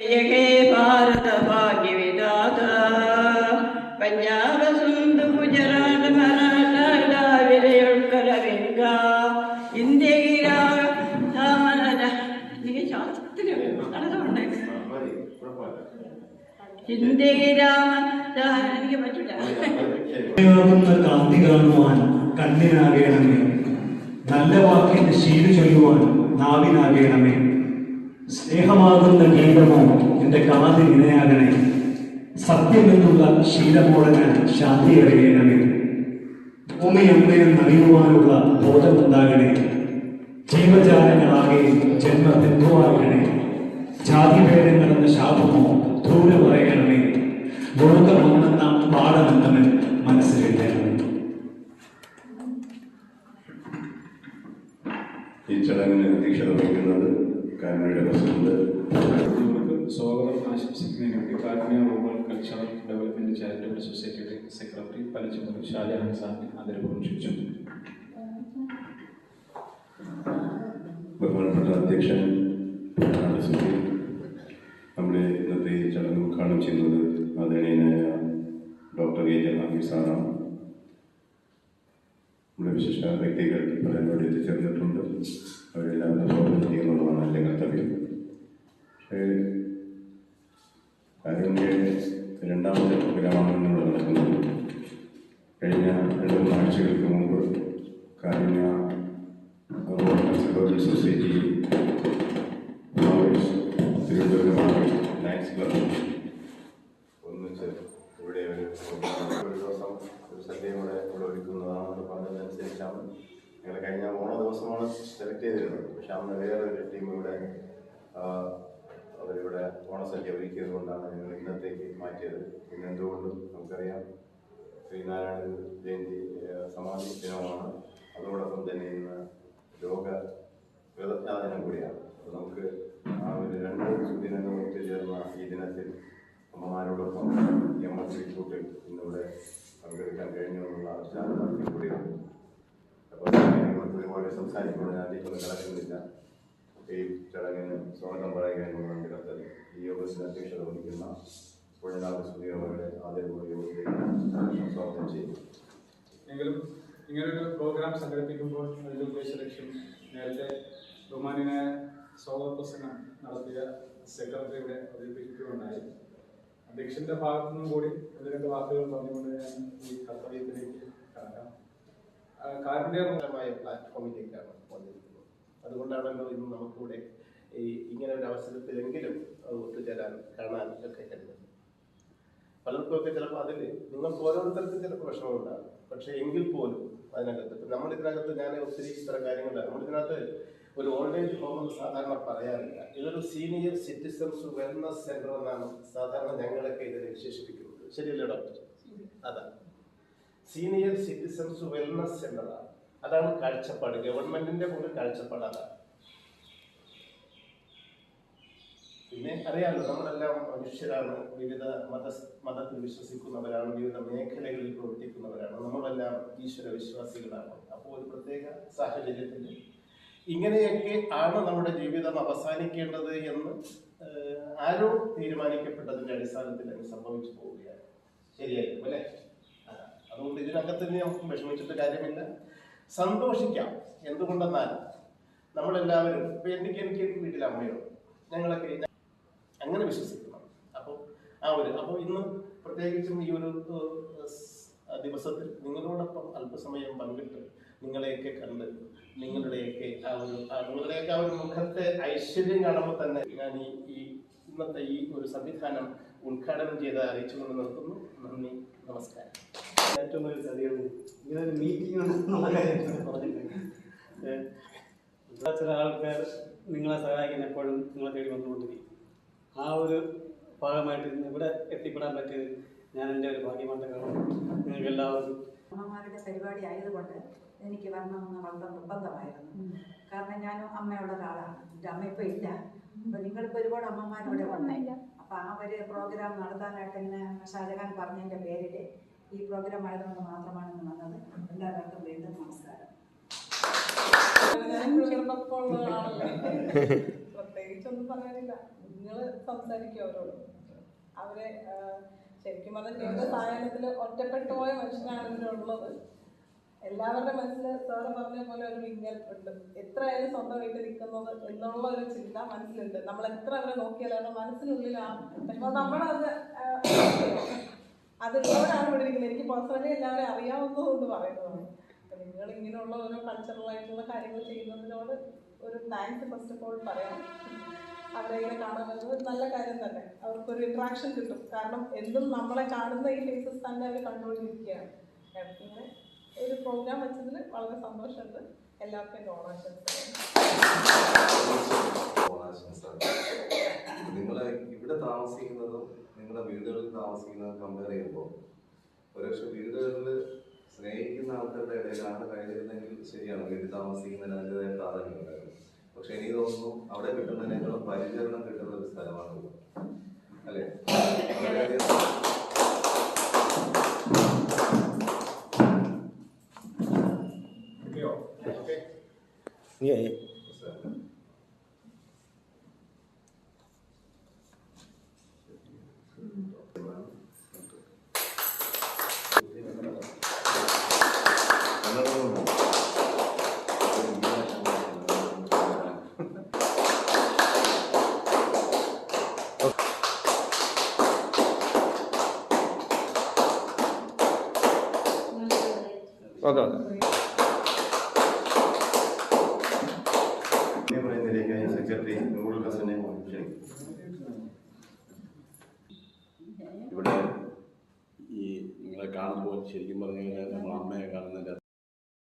जय हे भारत भाग्य विधाता पंजाब सिंध गुजरात मराठा द्राविड उत्कल गंगा ഇന്ത്യ എനിക്ക് ശാസ്ത്രത്തിന് തടസ്സമുണ്ട് ഇന്ത്യ രാമ എനിക്ക് പറ്റില്ല ാകുന്ന കാന്തി കാണുവാൻ കണ്ണിനാകേണമേ നല്ല വാക്കിന്റെ ശീല ചൊല്ലുവാൻ നാവിനാകേണമേ സ്നേഹമാകുന്ന ഗീതമോ എന്റെ കാത് ഇണയാകണേ. സത്യമെന്നുള്ള ശീലമോടന് ശാന്തി അറിയണമേ ഭൂമിയമ്മയെന്നറിയുവാനുള്ള ബോധമുണ്ടാകണേ. ജീവജാലങ്ങളാകെ ജന്മബന്ധുവാകണേ. ജാതിഭേദങ്ങളെന്ന ശാപമോ ദൂര പറയണമേ ലോകമൊന്നെന്ന പാഠമെന്നവൻ മനസ്സിലെഴുതണമേ ഈ ചടങ്ങിന് അധ്യക്ഷത വഹിക്കുന്നത് കാനഡയുടെ പ്രസിഡന്റ് സ്വാഗതം ആശംസിക്കുന്നതിന് വേണ്ടി Karunya rural cultural development charitable സൊസൈറ്റിയുടെ സെക്രട്ടറി പലച്ചുമൂർ ഷാജഹാൻ സാറിനെ ആദരപൂർവം ക്ഷണിച്ചു ബഹുമാനപ്പെട്ട അധ്യക്ഷൻ നമ്മുടെ ഇന്നത്തെ ചടങ്ങ് ഉദ്ഘാടനം ചെയ്യുന്നത് ആദരണീയനായ ഡോക്ടർ എ. ജഹാംഗീർ സാറാണ്. നമ്മുടെ വിശിഷ്ട വ്യക്തികൾ പലരോട് എത്തിച്ചേർന്നിട്ടുണ്ട്. അവരെല്ലാവരും സ്വാഗതം ചെയ്യുന്നതുമാണ് എന്റെ കർത്തവ്യം. കാരുണ്യ രണ്ടാമത്തെ പ്രോഗ്രാമാണ് നമ്മൾ നടക്കുന്നത്. കഴിഞ്ഞ രണ്ട് മൂന്ന് ആഴ്ചകൾക്ക് മുമ്പ് Karunya road conservative society Thiruvananthapuram Lions club ഒന്നിച്ച് ഇവിടെ ഒരു ഒരു ദിവസം ഒരു സദ്യയും കൂടെ ഇവിടെ ഒരുക്കുന്നതാണെന്ന് പറഞ്ഞതനുസരിച്ചാണ്. ഞങ്ങൾ കഴിഞ്ഞ ഓണ ദിവസമാണ് സെലക്ട് ചെയ്തിരുന്നത്. പക്ഷെ അന്ന് വേറെ ഒരു ടീം ഇവിടെ അവരിവിടെ ഓണസദ്യ ഒരുക്കിയത് കൊണ്ടാണ് ഞങ്ങൾ ഇന്നത്തേക്ക് മാറ്റിയത്. പിന്നെ എന്തുകൊണ്ടും നമുക്കറിയാം ശ്രീനാരായണ ജയന്തി സമാധി ദിനമാണ്. അതോടൊപ്പം തന്നെ ഇന്ന് ലോക കൃതജ്ഞാ ദിനം കൂടിയാണ്. അപ്പോൾ നമുക്ക് ആ ഒരു രണ്ട് ദിനങ്ങൾ ഒത്തുചേർന്ന ഈ ദിനത്തിൽ അമ്മമാരോടൊപ്പം എം എസ് റിക്രൂട്ടിൽ ഇന്നിവിടെ പങ്കെടുക്കാൻ കഴിഞ്ഞു എന്നുള്ള ആവശ്യം കൂടിയാണ്. അപ്പോൾ ഒരുപാട് സംസാരിക്കുമ്പോൾ ഞാൻ അധികം ഈ ചടങ്ങിന് സ്വാഗതം പറയുക എന്നുള്ള ഈ യോഗത്തിന് അധ്യക്ഷത വഹിക്കുന്ന പുഴനാട് സ്തുതി അവരുടെ യോഗത്തിലേക്ക് സ്വാഗതം ചെയ്യും എങ്കിലും ഇങ്ങനൊരു പ്രോഗ്രാം സംഘടിപ്പിക്കുമ്പോൾ അതിന്റെ ഉദ്ദേശ ലക്ഷ്യം നേരത്തെ ബഹുമാനിയായ സ്വാഗത പ്രസംഗം നടത്തിയ സെക്രട്ടറിയുടെ അവതരിപ്പിക്കുകയുണ്ടായി അധ്യക്ഷന്റെ ഭാഗത്തു നിന്നും കൂടി ഒന്ന് രണ്ട് വാക്കുകൾ പറഞ്ഞുകൊണ്ട് ഞാൻ ഈ കർത്തവ്യത്തിലേക്ക് കടക്കാം. മായ പ്ലാറ്റ്ഫോമിലേക്കാണ് വന്നിരിക്കുന്നത് അതുകൊണ്ടാണല്ലോ ഇന്ന് നമുക്കിവിടെ ഈ ഇങ്ങനെ ഒരു അവസരത്തിലെങ്കിലും ഒത്തുചേരാൻ കാണാൻ ഒക്കെ കഴിയുന്നത് പലർക്കുമൊക്കെ ചിലപ്പോൾ അതിൽ നിങ്ങൾക്ക് ഓരോരുത്തർക്കും ചിലപ്പോൾ വിഷമമുണ്ടാകും പക്ഷേ എങ്കിൽ പോലും അതിനകത്ത് ഇപ്പം നമ്മൾ ഇതിനകത്ത് ഞാൻ ഒത്തിരി ഇത്തരം കാര്യങ്ങളുണ്ട് നമ്മളിതിനകത്ത് ഒരു ഓൾഡ് ഏജ് ഹോം എന്ന് സാധാരണ പറയാറില്ല. ഇതൊരു സീനിയർ സിറ്റിസൺസ് വെൽനസ് സെന്റർ എന്നാണ് സാധാരണ ഞങ്ങളൊക്കെ ഇതിനെ വിശേഷിപ്പിക്കുന്നത്. ശരിയല്ലേ ഡോക്ടർ? അതാ. സീനിയർ സിറ്റിസൺസ് വെൽനസ് സെന്ററാണ്. അതാണ് കാഴ്ചപ്പാട്. ഗവൺമെന്റിന്റെ പോലും കാഴ്ചപ്പാട് പിന്നെ അറിയാമല്ലോ നമ്മളെല്ലാം മനുഷ്യരാണ് വിവിധ മത മതത്തിൽ വിശ്വസിക്കുന്നവരാണ് വിവിധ മേഖലകളിൽ പ്രവർത്തിക്കുന്നവരാണ് നമ്മളെല്ലാം ഈശ്വര വിശ്വാസികളാണ്. അപ്പോൾ ഒരു പ്രത്യേക സാഹചര്യത്തിൽ ഇങ്ങനെയൊക്കെ ആണ് നമ്മുടെ ജീവിതം അവസാനിക്കേണ്ടത് എന്ന് ആരോ തീരുമാനിക്കപ്പെട്ടതിന്റെ അടിസ്ഥാനത്തിൽ അങ്ങ് സംഭവിച്ചു പോവുകയാണ്. ശരിയായിരിക്കും അല്ലേ? അതാ. അതുകൊണ്ട് ഇതിനകത്ത് നമുക്ക് വിഷമിച്ചിട്ട് കാര്യമില്ല. സന്തോഷിക്കാം. എന്തുകൊണ്ടെന്നാൽ നമ്മളെല്ലാവരും ഇപ്പൊ എനിക്ക് എനിക്ക് വീട്ടിൽ അമ്മയോ ഞങ്ങളൊക്കെ അങ്ങനെ വിശ്വസിക്കണം അപ്പോൾ ആ ഒരു അപ്പോൾ ഇന്ന് പ്രത്യേകിച്ചും ഈ ഒരു ദിവസത്തിൽ നിങ്ങളോടൊപ്പം അല്പസമയം പങ്കിട്ട് നിങ്ങളെയൊക്കെ കണ്ട് നിങ്ങളുടെയൊക്കെ ആ ഒരു നിങ്ങളുടെയൊക്കെ ആ ഒരു മുഖത്തെ ഐശ്വര്യം കാണുമ്പോൾ തന്നെ ഞാൻ ഈ ഇന്നത്തെ ഈ ഒരു സംവിധാനം ഉദ്ഘാടനം ചെയ്ത് അറിയിച്ചുകൊണ്ട് നിർത്തുന്നു. നന്ദി. നമസ്കാരം. ഏറ്റവും വലിയ ചതിയാണ്. ഇങ്ങനെ ഒരു മീറ്റിംഗ് ഉണ്ടെന്നുള്ള കാര്യം പറഞ്ഞിട്ടുണ്ട്. ചില ആൾക്കാർ നിങ്ങളെ സഹായിക്കാൻ എപ്പോഴും നിങ്ങളെ തേടി വന്നുകൊണ്ടിരിക്കും. ആ ഒരു ഭാഗമായിട്ട് ഇന്ന് ഇവിടെ എത്തിപ്പെടാൻ പറ്റിയത് ഞാൻ എന്റെ ഒരു ഭാഗ്യമായിട്ട് കാണും നിങ്ങൾക്ക് എല്ലാവർക്കും അമ്മമാരുടെ പരിപാടി ആയതുകൊണ്ട് എനിക്ക് വരണമെന്ന് വളരെ നിർബന്ധമായിരുന്നു. കാരണം ഞാനും അമ്മയുള്ള ഒരാളാണ്. എന്റെ അമ്മ ഇപ്പോൾ ഇല്ല. അപ്പം നിങ്ങളിപ്പോൾ ഒരുപാട് അമ്മമാരിവിടെ വന്നേ. അപ്പം ആ ഒരു പ്രോഗ്രാം നടത്താനായിട്ട് ഇങ്ങനെ ഷാജഹാൻ പറഞ്ഞതിന്റെ പേരിൽ ഈ പ്രോഗ്രാം ആയതുകൊണ്ട് മാത്രമാണ് ഇന്ന് വന്നത്. എല്ലാവർക്കും വീണ്ടും നമസ്കാരം. പ്രത്യേകിച്ചൊന്നും പറയാനില്ല. നിങ്ങൾ സംസാരിക്കും അവരോട്. അവരെ ശരിക്കും പറഞ്ഞാൽ ജീവിത സായാഹ്നത്തിൽ ഒറ്റപ്പെട്ടു പോയ മനുഷ്യനാണ് ഇതിലുള്ളത് എല്ലാവരുടെ മനസ്സിൽ സാറ് പറഞ്ഞ പോലെ ഒരു വിങ്ങൽ ഉണ്ട്. എത്രയായാലും സ്വന്തം വീട്ടിൽ നിൽക്കുന്നത് എന്നുള്ള ഒരു ചിന്ത മനസ്സിലുണ്ട്. നമ്മൾ എത്ര അവരെ നോക്കിയാലും അവരുടെ മനസ്സിനുള്ളിൽ ആ നമ്മളത് അത് അതുള്ളവരാണ് ഇവിടെ ഇരിക്കുന്നത്. എനിക്ക് പേഴ്സണലി എല്ലാവരും അറിയാവുന്നതുകൊണ്ട് പറയുന്നതാണ് നിങ്ങൾ ഇങ്ങനെയുള്ള ഓരോ കൾച്ചറൽ ആയിട്ടുള്ള കാര്യങ്ങൾ ചെയ്യുന്നതിനോട് ഒരു താങ്ക്സ് ഫസ്റ്റ് ഓഫ് ഓൾ പറയാം അവരെ ഇങ്ങനെ കാണാൻ വരുന്നത് നല്ല കാര്യം തന്നെ. അവർക്കൊരു ഇൻട്രാക്ഷൻ കിട്ടും. കാരണം എന്തും നമ്മളെ കാണുന്ന ഈ ഫേസസ് തന്നെ അവർ കണ്ടുകൊണ്ടിരിക്കുകയാണ്. ഇങ്ങനെ ഒരു പ്രോഗ്രാം വെച്ചതിൽ വളരെ സന്തോഷമുണ്ട്. എല്ലാവർക്കും എന്റെ ഓണാശംസകൾ. നിങ്ങൾ ഇവിടെ താമസിക്കുന്നതും നിങ്ങളുടെ വീടുകളിൽ താമസിക്കുന്നതും കമ്പയർ ചെയ്യുമ്പോൾ ഒരുപക്ഷെ വീടുകളിൽ സ്നേഹിക്കുന്ന ആൾക്കാരുടെ ഇടയിലാണ് കഴിഞ്ഞിരുന്നെങ്കിൽ ശരിയാണ്. വീട്ടിൽ താമസിക്കുന്നതിന് അതിന്റെതായ പ്രാധാന്യം ഉണ്ടായിരുന്നു പക്ഷെ എനിക്ക് തോന്നുന്നു അവിടെ കിട്ടുന്നതിനേക്കാളും പരിചരണം കിട്ടുന്ന ഒരു സ്ഥലമാണ്. അല്ലേ? 예. 예. 맞아. 맞아. ശരിക്കും പറഞ്ഞു കഴിഞ്ഞാൽ നമ്മൾ അമ്മയെ കാണുന്നതിന്റെ